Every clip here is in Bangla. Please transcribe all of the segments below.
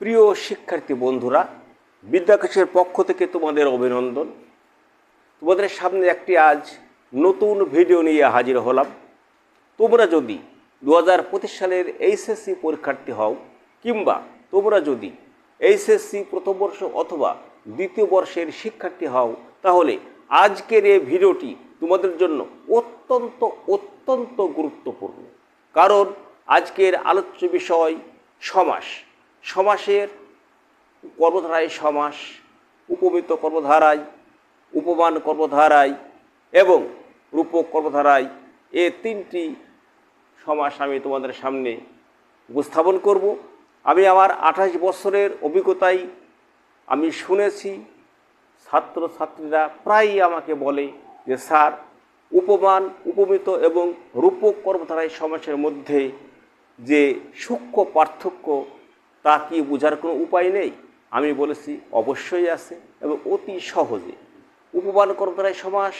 প্রিয় শিক্ষার্থী বন্ধুরা, বিদ্যাকাশের পক্ষ থেকে তোমাদের অভিনন্দন। তোমাদের সামনে একটি আজ নতুন ভিডিও নিয়ে হাজির হলাম। তোমরা যদি দু হাজার পঁচিশ সালের এইচএসসি পরীক্ষার্থী হও, কিংবা তোমরা যদি এইচএসসি প্রথম বর্ষ অথবা দ্বিতীয় বর্ষের শিক্ষার্থী হও, তাহলে আজকের এই ভিডিওটি তোমাদের জন্য অত্যন্ত অত্যন্ত গুরুত্বপূর্ণ। কারণ আজকের আলোচ্য বিষয় সমাস। সমাসের কর্মধারায় সমাস, উপমিত কর্মধারায়, উপমান কর্মধারায় এবং রূপক কর্মধারায় এ তিনটি সমাস আমি তোমাদের সামনে উপস্থাপন করব। আমি আমার আঠাশ বছরের অভিজ্ঞতায় আমি শুনেছি ছাত্র ছাত্রীরা প্রায়ই আমাকে বলে যে, স্যার, উপমান, উপমিত এবং রূপক কর্মধারায় সমাসের মধ্যে যে সূক্ষ্ম পার্থক্য তা কি বোঝার কোনো উপায় নেই? আমি বলেছি, অবশ্যই আছে এবং অতি সহজে। উপমান কর্মধারায় সমাস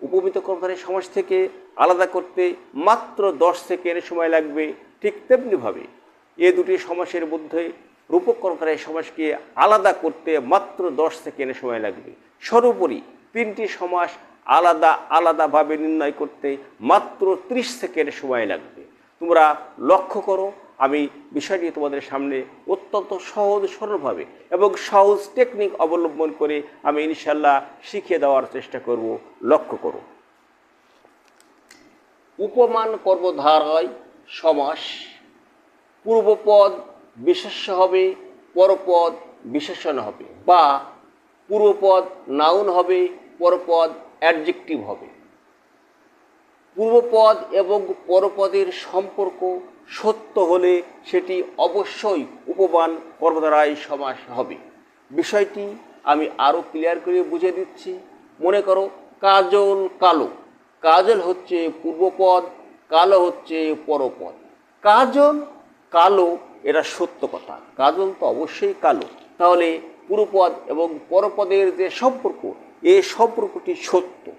উপমিত কর্মধারায় সমাস থেকে আলাদা করতে মাত্র দশ সেকেন্ড সময় লাগবে, ঠিক তেমনিভাবে এ দুটি সমাসের মধ্যে রূপক কর্মধারায় সমাসকে আলাদা করতে মাত্র দশ সেকেন্ড সময় লাগবে। সর্বোপরি তিনটি সমাস আলাদা আলাদাভাবে নির্ণয় করতে মাত্র ত্রিশ সেকেন্ড সময় লাগবে। তোমরা লক্ষ্য করো আমি বিষয়টি তোমাদের সামনে অত্যন্ত সহজ সরলভাবে এবং সহজ টেকনিক অবলম্বন করে আমি ইনশাল্লাহ শিখিয়ে দেওয়ার চেষ্টা করব। লক্ষ্য করো। উপমান কর্মধারায় সমাস, পূর্বপদ বিশেষ্য হবে, পরপদ বিশেষণ হবে বা পূর্বপদ নাউন হবে, পরপদ অ্যাডজেক্টিভ হবে। পূর্বপদ এবং পরপদের সম্পর্ক সত্য হলে সেটি অবশ্যই উপমান কর্মধারায় সমাস হবে। বিষয়টি আমি আরও ক্লিয়ার করে বুঝে দিচ্ছি। মনে করো, কাজল কালো। কাজল হচ্ছে পূর্বপদ, কালো হচ্ছে পরপদ। কাজল কালো, এটা সত্য কথা। কাজল তো অবশ্যই কালো। তাহলে পূর্বপদ এবং পরপদের যে সম্পর্ক এই সম্পর্কটি সত্য।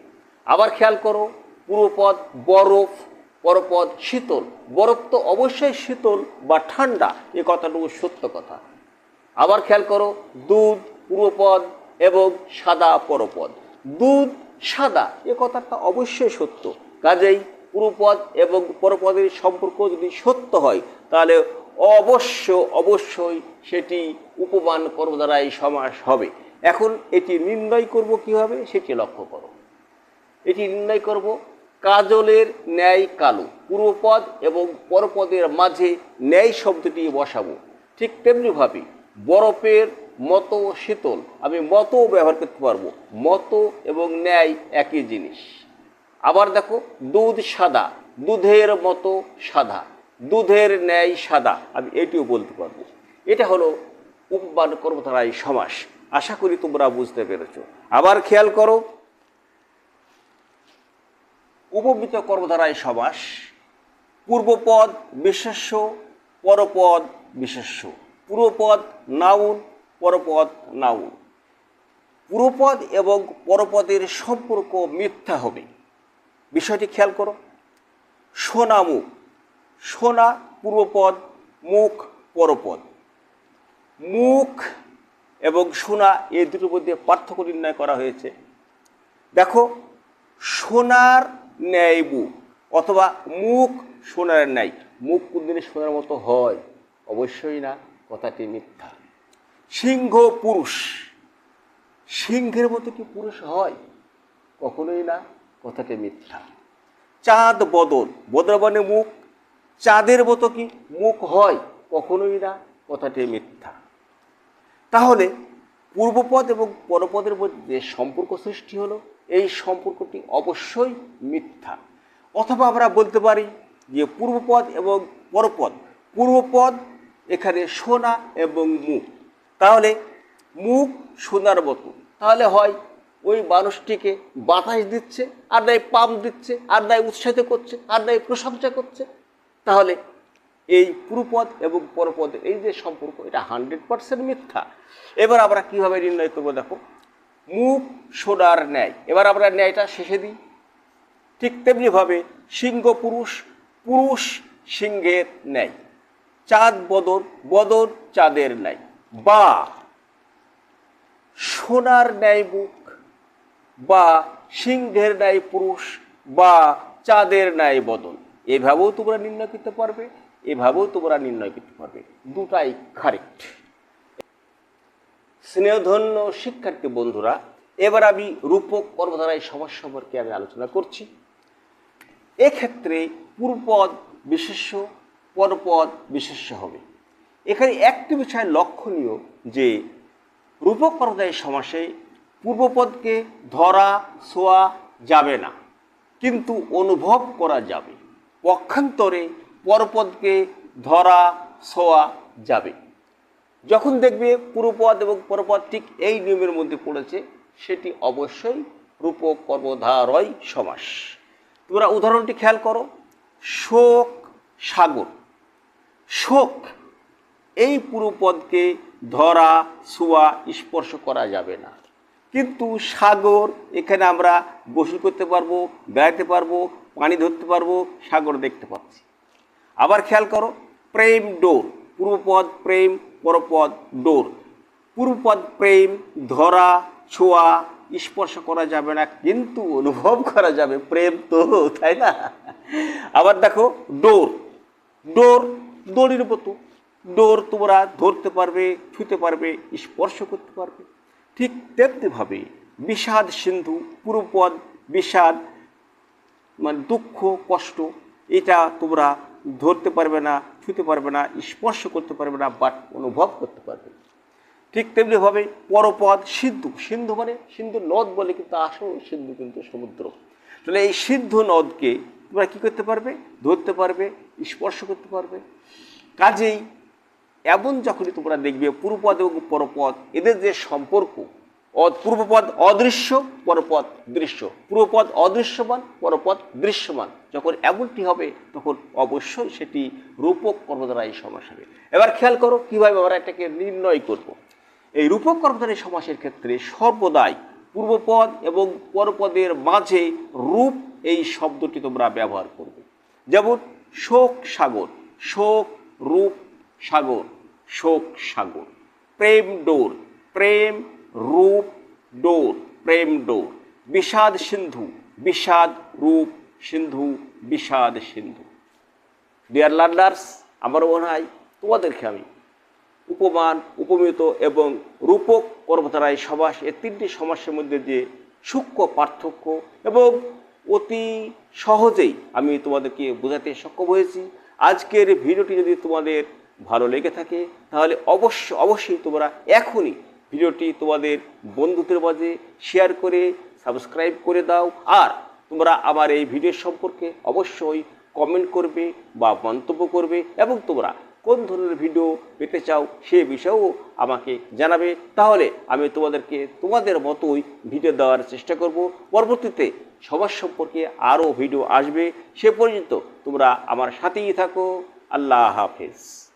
আবার খেয়াল করো, পূর্বপদ বরফ পরপদ শীতল, বরফ তো অবশ্যই শীতল বা ঠান্ডা, এ কথাটুকু সত্য কথা। আবার খেয়াল করো, দুধ পূর্বপদ এবং সাদা পরপদ। দুধ সাদা, এ কথাটা অবশ্যই সত্য। কাজেই পূর্বপদ এবং পরপদের সম্পর্ক যদি সত্য হয়, তাহলে অবশ্য, অবশ্যই সেটি উপমান কর্মদ্বারাই সমাস হবে। এখন এটি নির্ণয় করব কীভাবে, সেটি লক্ষ্য করো। এটি নির্ণয় করব কাজলের ন্যায় কালো। পূর্বপদ এবং পরপদের মাঝে ন্যায় শব্দটি বসাবো। ঠিক তেমনিভাবে বরফের মতো শীতল। আমি মতো ব্যবহার করতে পারব। মতো এবং ন্যায় একই জিনিস। আবার দেখো, দুধ সাদা। দুধের মতো সাদা। দুধের ন্যায় সাদা। আমি এটিও বলতে পারব। এটা হলো উপমান কর্মধারায় সমাস। আশা করি তোমরা বুঝতে পেরেছ। আবার খেয়াল করো উপমিত কর্মধারায় সমাস পূর্বপদ বিশেষ্য, পরপদ বিশেষ্য। পূর্বপদ নাউন, পরপদ নাউন। পূর্বপদ এবং পরপদের সম্পর্ক মিথ্যা হবে। বিষয়টি খেয়াল করো। সোনা মুখ। সোনা, পূর্বপদ, মুখ, পরপদ। মুখ এবং সোনা এই দুটোর মধ্যে পার্থক্য নির্ণয় করা হয়েছে। দেখো, সোনার ন্যায় মুখ অথবা মুখ সোনার ন্যায় মুখ কোনদিনে সোনার মতো হয়? অবশ্যই না, কথাটি মিথ্যা। সিংহ পুরুষ, সিংহের মতো কি পুরুষ হয়? কখনোই না, কথাটি মিথ্যা। চাঁদ বদল বদল মানে মুখ। চাঁদের মতো কি মুখ হয়? কখনোই না, কথাটি মিথ্যা। তাহলে পূর্বপদ এবং পরপদের মধ্যে সম্পর্ক সৃষ্টি হলো এই সম্পর্কটি অবশ্যই মিথ্যা। অথবা আমরা বলতে পারি যে পূর্বপদ এবং পরপদ। পূর্বপদ এখানে সোনা এবং মুখ। তাহলে মুখ সোনার মতো। তাহলে হয় ওই মানুষটিকে বাতাস দিচ্ছে, আর নাই পাম্প দিচ্ছে, আর নাই উৎসাহিত করছে, আর নাই প্রশংসা করছে। তাহলে এই পুরুপদ এবং পরপদের এই যে সম্পর্ক, এটা হান্ড্রেড পার্সেন্ট মিথ্যা। এবার আমরা কীভাবে নির্ণয় করব দেখো। মুখ সোনার ন্যায় এবার আমরা ন্যায়টা শেষে দিই ঠিক তেমনিভাবে সিংহ পুরুষ পুরুষ সিংহের ন্যায় চাঁদ বদর বদর চাঁদের ন্যায় বা সোনার ন্যায় মুখ বা সিংহের ন্যায় পুরুষ বা চাঁদের ন্যায় বদল এভাবেও তোমরা নির্ণয় করতে পারবে এভাবেও তোমরা নির্ণয় করতে পারবে দুটাই কারেক্ট স্নেহধন্য শিক্ষার্থী বন্ধুরা, এবার আমি রূপক কর্মধারায় সমাজ সম্পর্কে আমি আলোচনা করছি। এক্ষেত্রে পূর্বপদ বিশেষ্য, পরপদ বিশেষ্য হবে। এখানে একটি বিষয় লক্ষণীয় যে, রূপক কর্মধারী সমাসে পূর্বপদকে ধরা, ছোঁয়া যাবে না, কিন্তু অনুভব করা যাবে। পক্ষান্তরে পরপদকে ধরা, ছোঁয়া যাবে। যখন দেখবে পূর্বপদ এবং পরপদ ঠিক এই নিয়মের মধ্যে পড়েছে, সেটি অবশ্যই রূপক কর্মধারয় সমাস। তোমরা উদাহরণটি খেয়াল করো, শোক সাগর। শোক, এই পূর্বপদকে ধরা ছোঁয়া স্পর্শ করা যাবে না। কিন্তু সাগর, এখানে আমরা গোসল করতে পারব বেড়াতে পারব, পানি ধরতে পারব, সাগর দেখতে পাচ্ছি। আবার খেয়াল করো, প্রেম ডোর পূর্বপদ প্রেম পরপদ ডোর। পূর্বপদ প্রেম, ধরা, ছোঁয়া, স্পর্শ করা যাবে না, কিন্তু অনুভব করা যাবে। প্রেম তো, তাই না? আবার দেখো, ডোর। ডোর, দড়ির মতো। ডোর তোমরা ধরতে পারবে, ছুঁতে পারবে, স্পর্শ করতে পারবে। ঠিক তেমনিভাবে বিষাদ সিন্ধু, পূর্বপদ বিষাদ মানে দুঃখ, কষ্ট, এটা তোমরা ধরতে পারবে না, ছুঁতে পারবে না, স্পর্শ করতে পারবে না বাট অনুভব করতে পারবে। ঠিক তেমনিভাবে পরপদ সিন্ধু সিন্ধু মানে সিন্ধু নদ বলে কিন্তু আসল সিন্ধু কিন্তু সমুদ্র। তাহলে এই সিন্ধু নদকে তোমরা কী করতে পারবে? ধরতে পারবে, স্পর্শ করতে পারবে। কাজেই এমন যখনই তোমরা দেখবে পূর্বপদ এবং পরপদ, এদের যে সম্পর্ক পূর্বপদ অদৃশ্য, পরপদ দৃশ্য। পূর্বপদ অদৃশ্যমান, পরপদ দৃশ্যমান। যখন এমনটি হবে, তখন অবশ্যই সেটি রূপক কর্মধারায় সমাস হবে। এবার খেয়াল করো, কীভাবে আমরা এটাকে নির্ণয় করব। এই রূপক কর্মধারী সমাসের ক্ষেত্রে সর্বদাই পূর্বপদ এবং পরপদের মাঝে রূপ এই শব্দটি তোমরা ব্যবহার করবে। যেমন, শোক সাগর, শোক রূপ সাগর, শোক সাগর। প্রেম ডোর, প্রেম রূপ ডোর, প্রেম ডোর, বিষাদ সিন্ধু, বিষাদ রূপ সিন্ধু, বিষাদ সিন্ধু। ডিয়ার লার্নার্স আমার মনে হয় তোমাদেরকে আমি উপমান, উপমিত এবং রূপক কর্মধারায় সমাস এই তিনটি সমাসের মধ্যে যে সূক্ষ্ম পার্থক্য এবং অতি সহজেই আমি তোমাদেরকে বোঝাতে সক্ষম হয়েছি, আজকের ভিডিওটি যদি তোমাদের ভালো লেগে থাকে, তাহলে অবশ্য, অবশ্যই তোমরা এখনই ভিডিওটি তোমাদের বন্ধুদের মাঝে শেয়ার করে সাবস্ক্রাইব করে দাও। আর তোমরা আমার এই ভিডিও সম্পর্কে অবশ্যই কমেন্ট করবে বা মন্তব্য করবে এবং তোমরা কোন ধরনের ভিডিও পেতে চাও সে বিষয়েও আমাকে জানাবে। তাহলে আমি তোমাদেরকে তোমাদের মতোই ভিডিও দেওয়ার চেষ্টা করব। পরবর্তীতে সবার সম্পর্কে আরও ভিডিও আসবে। সে পর্যন্ত তোমরা আমার সাথেই থাকো। আল্লাহ হাফেজ।